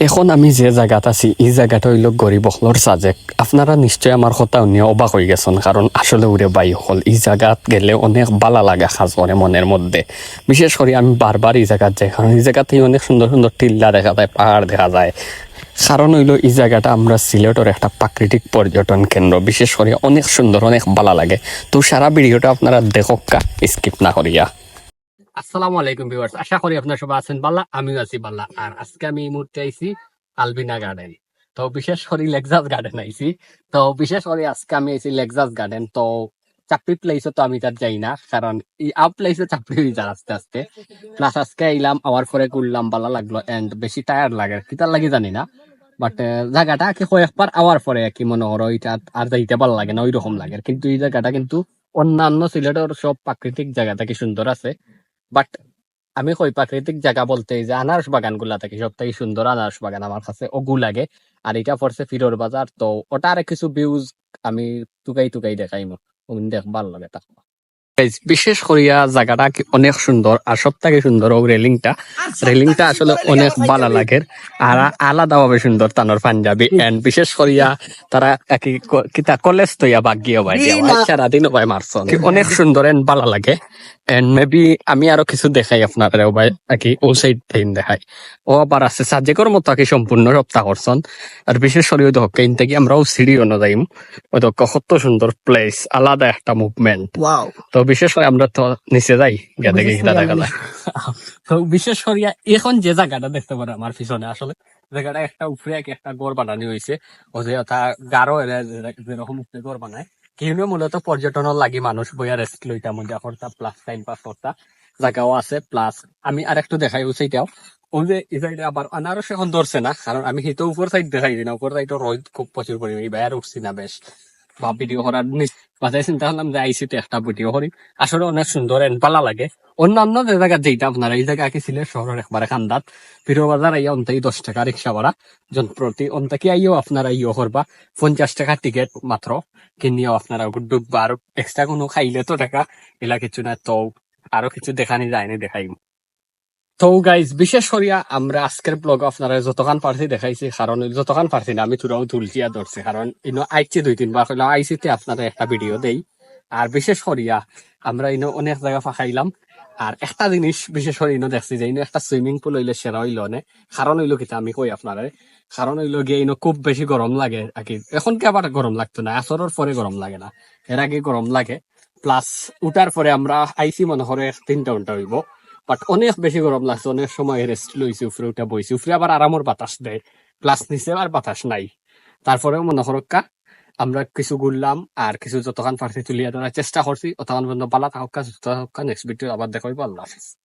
এখন আমি যে জায়গাত আছি, এই জায়গাটা হইল গরিব হলর সাজেক আপনারা নিশ্চয় আমার কথা নিয়ে অবাক হয়ে গেছেন কারণ আসলে উড়ে বাই হল। এই জায়গাত গেলে অনেক বালা লাগা কাজ করে মনের মধ্যে। বিশেষ করে আমি বারবার এই জায়গাত যাই কারণ এই জায়গাতে অনেক সুন্দর সুন্দর টিল্লা দেখা যায় পাহাড় দেখা যায়। কারণ হইল এই জায়গাটা আমরা সিলেটের একটা প্রাকৃতিক পর্যটন কেন্দ্র। বিশেষ করে অনেক সুন্দর, অনেক ভালো লাগে। তো সারা ভিডিওটা আপনারা দেখক স্কিপ না করিয়া। আসসালামু আলাইকুম ভিউয়ার্স, আশা করি আপনারা সবাই আছেন বাল্লা, আমিও আছি বাল্লা। আর আজকে আমি এই মুহূর্তে আইছি আলবিনা গার্ডেন তো বিশেষ করে লেকজাস গার্ডেন আইছি। তো বিশেষ করে আজকে আমি আইছি লেকজাস গার্ডেন তো চাপড়ি প্লেসে তো আমি তার যাই না, কারণ এই আপ প্লেসে চাপড়ি হয়ে যায় আস্তে আস্তে। প্লাস আজকে আইলাম আওয়ার পরে ঘুরলাম ভালো লাগল এন্ড বেশি টায়ার লাগে কিতার লাগে জানি না। বাট জায়গাটা কি কয়েকবার আওয়ার পরে কি মনে করো এটা আর যাইতে ভালো লাগে না ওই রকম লাগে। কিন্তু এই জায়গাটা কিন্তু অন্যান্য সিলেটের সব প্রাকৃতিক জায়গাটা কি সুন্দর আছে। বাট আমি কই প্রাকৃতিক জায়গা বলতে এই যে আনারস বাগানগুলা থেকে সব থেকে সুন্দর আনারস বাগান আমার কাছে ওগু লাগে। আর এটা পড়ছে ফিরোর বাজার তো ওটা আর কিছু ভিউজ আমি টুকাই টুকাই দেখাইমু। দেখ ভালো লাগে তা বিশেষ করিয়া জায়গাটা কি অনেক সুন্দর আর সব থেকে সুন্দর ও রেলিংটা। রেলিংটা আসলে অনেক ভালো লাগে আর আলাদা ভাবে সুন্দর তানোর পাঞ্জাবি। এন্ড বিশেষ করিয়া তারা একই কিতা কলেজ তো ইয়া বাগিয়ে ভাই সারাদিন ভাই মারছন কি অনেক সুন্দর এন্ড ভালো লাগে। এন্ড মেবি আমি আরও কিছু দেখাই আপনার ভাই কি ও সাইড থেকে দেখাই। ও আবার আছে সাজেকর মতো কি সম্পূর্ণ সপ্তাহ করছন আর বিশেষ করে ওই দহকে ইন থেকে আমরাও সিঁড়ি অনুযায়ী ওই দহকে কত সুন্দর প্লেস আলাদা একটা মুভমেন্ট ওয়াও তো বিশেষ করে আমরা তো নিচে যাই গিয়ে দেখি যায়। তো বিশেষ করিয়া এখন যে জায়গাটা দেখতে পারো আমার পিছনে আসলে। জায়গাটা একটা উপরে এক একটা গড় বানানি হয়েছে ও যে তা গারো এরা যেরকম উপরে গড় বানায়। কিন্তু মূলত পর্যটনের লাগি মানুষ বইয়া রেস্ট লইতা মধ্যে করতা প্লাস টাইম পাস করতা জায়গাও আছে প্লাস আমি আর একটু দেখাই সেইটাও ও যে, এই সাইডে আবার আনারস এখন ধরছে না কারণ আমি সেইটো উপর সাইড দেখাই দিই না উপর সাইড রোদ খুব প্রচুর পরিমাণে বাইরে উঠছি না বেশ। বা ভিডিও করার মাথায় চিন্তা করলাম যে আইসি তো একটা ভিডিও করি আসলে অনেক সুন্দর এন্ড ভালো লাগে। অন্যান্য যে জায়গা যেটা আপনারা এই জায়গা ছিল শহরের একবারে খান্দাত। ফিরো বাজার আইয়া অন্তাই দশ টাকা রিক্সা ভাড়া। জন প্রতি অন্তাকি আইও আপনারা ইয়ে করবা পঞ্চাশ টাকা টিকিট মাত্র কিনিও আপনারা ডুববা আর এক্সট্রা কোনো খাইলে তো টাকা এলা কিছু না তো আরও কিছু দেখানি যায়নি দেখাইম। তো গাইজ বিশেষ করিয়া আমরা আজকের ব্লগ আপনারা যতখান পারছি দেখাইছি, কারণ যতখান পারছি না, আমি তুরাও তুলছি ধরছি, কারণ ইনো আইছি দুই তিনবার কইলাম আইসিতে আপনারা একটা ভিডিও দেই। আর বিশেষ করিয়া আমরা ইনো অনেক জায়গা ফাঁকাইলাম। আর একটা জিনিস বিশেষ করে ইনো দেখছি যে ইনো একটা সুইমিং পুল হইলে সেরা হইল নে। কারণ হইল কিতা, আমি কই আপনারা, কারণ হইল গিয়ে ইনো খুব বেশি গরম লাগে আর কি। এখন কি আবার গরম লাগতো না আসরের পরে গরম লাগে না। এর আগে গরম লাগে। প্লাস উঠার পরে আমরা আইসি মনে করে তিনটা ঘণ্টা হইব। বাট অনেক বেশি গরম লাগছে, অনেক সময় রেস্ট লইছি উপরে উঠে বইছি। উপরে আবার আরামর বাতাস দেয়। ক্লাস নিচে আর বাতাস নাই। তারপরেও মনে করক্কা আমরা কিছু ঘুরলাম আর কিছু যতক্ষণ পারছি তুলিয়া ধরার চেষ্টা করছি অতক্ষণ পর্যন্ত পালা থাকা নেক্সট ভিডিও আবার দেখাইবো। আল্লাহ হাফিজ।